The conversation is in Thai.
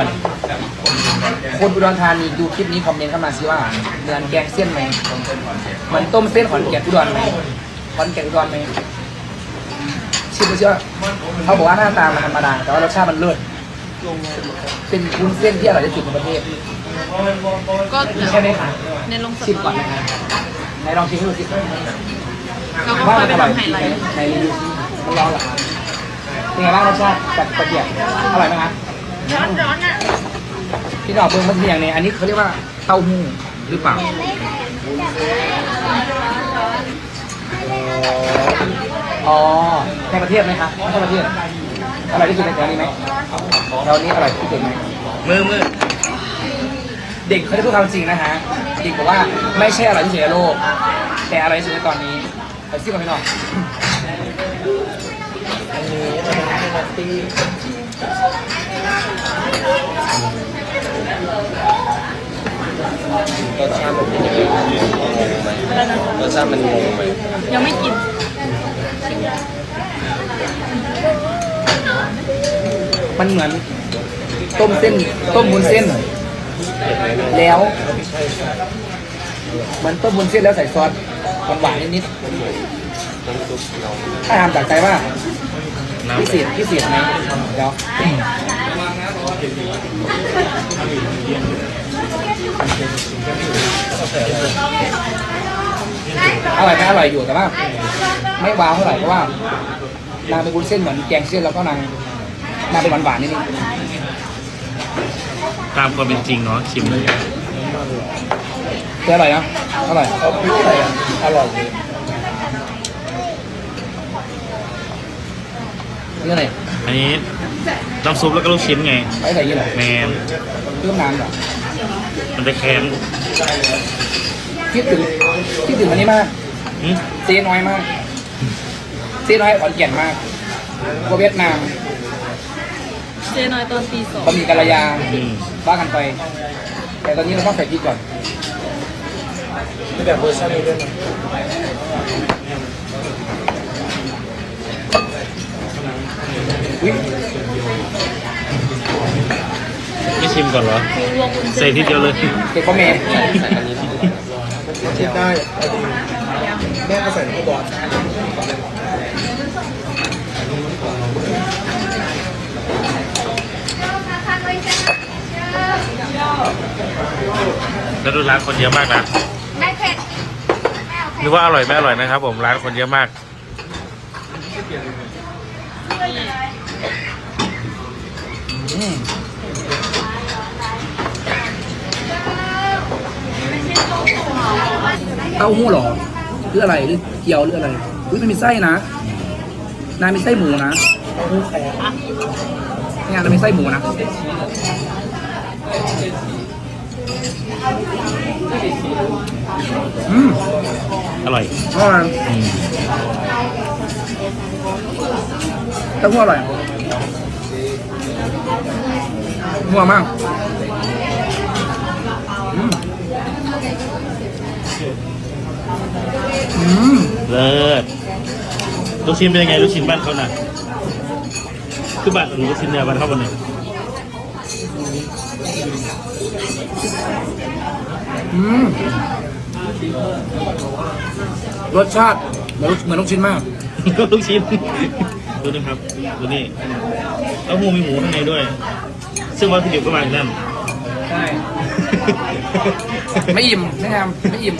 ก่อน คนอุดรธานีดูคลิปนี้คอมเมนต์เข้ามาสิว่าเหมือนแกงเส้นไหมเหมันต้มเส้นขอนแก่นอุดรไหมขอนแก่นอุดรไหมชิมดูสิว่าเขาบอกว่าหน้าตามันธรรมดาแต่ว่ารสชาติมันเลิศเป็นวุ้นเส้นที่อร่อยที่สุดในประเทศก็เดี๋ยวใช่ไหมคะในลงสชิมตก่ออนรี่นะครับไหนลองชิมให้ดูสิเราก็ว่าค่อมัยนไปอร่อยทำไฮไลท์ในรีวิวมันร้อนเหรอครับเป็นไงบ้างรสชาติกับกระเทียมอร่อยไหมครับ ร้อนร้อนอะพี่ดอกเบิ้งมันเป็นอย่างนี้อันนี้เขาเรียกว่าเต้าหู้หรือเปล่าอ๋อในประเทศไหมครับไม่ใช่ประเทศอร่อยที่สุดในแถวนี้ไหมแถวนี้อร่อยที่สุดไหมมือมือเด็กเขาจะพูดความจริงนะฮะเด็กบอกว่าไม่ใช่อร่อยที่สุดในโลก แต่อร่อยที่สุดในตอนนี้ไปซิ่กันพี่น้องอันนี้จะเป็นให้นัตตี้ รสชาติมันเป็นยังไงงงไหมรสชาติมันงงไหมยังไม่กินมันเหมือนต้มเส้น ต้มบุนเส้น แล้ว มันต้มบุนเส้นแล้วใส่ซอสหวานๆนิดน้าๆถ้าทำจากใจว่าพิเศษพิเศษไหมเดี๋ยว อร่อยไหมอร่อยอยู่แต่ว่า ไม่ว้าวเท่าไหร่เพราะว่านางเป็นบุนเส้นเหมือนแกงเส้นแล้วก็นางนางเป็นหวานๆนิดนึงตามความเป็นจริงเนาะชิมเลยแต่อร่อยนะอร่อยเขาพริกใส่อร่อยเลยนี่อะไรอันนี้ น้ำซุปแล้วก็ลูกชิ้นไงไว้ใส่ยี่ห้อแมนเพิ่มน้ำเหรอมันจะแข็งคิดถึงคิดถึงอันนี้มากหึเจ๊น้อยมากเจ๊น้อยขอนแก่นมากกว่าเวียดนามเจน้อยตอนตีสองบะหมี่กะละยาอืมบ้ากันไป แต่ตอนนี้เราต้องใส่พริกก่อนมีแบบเวอร์ชันนี้ด้วยนะ อุ้ยไม่ชิมก่อนเหรอคือรวมวุ้นใส่เส้นทีเดียวเลย เด็กพ่อแม่ใส่อันนี้คิดได้อันนี้แม่เอาใส่ข้าวบอลแล้วดูร้านคนเยอะมากนะไม่เผ็ดหรือว่าอร่อยไม่อร่อยนะครับผมร้านคนเยอะมาก อืม เต้าหู้เหรอหรืออะไรหรือเกี๊ยวหรืออะไรอุ้ยมันมีไส้นะนายมีไส้หมูนะนี่ไงเรามีไส้หมูนะอืมอร่อยอร่อยอืมเต้าหู้อร่อย นัวมากอืมอืมเลิศลูกชิ้นเป็นยังไงลูกชิ้นบ้านเขาน่ะ คือบ้านหนูลูกชิ้นเนี่ยบ้านเขาบนเนี่ยอืมรสชาติเหมือนลูกเหมือนลูกชิ้นมาก ลูกชิ้น ดูนะครับ ดูนี่เต้าหู้มีหมูข้างในด้วย ซึ่งวัตถุดิบก็มาจากนั่น ใช่ ไม่อิ่มไม่ทำไม่อิ่ม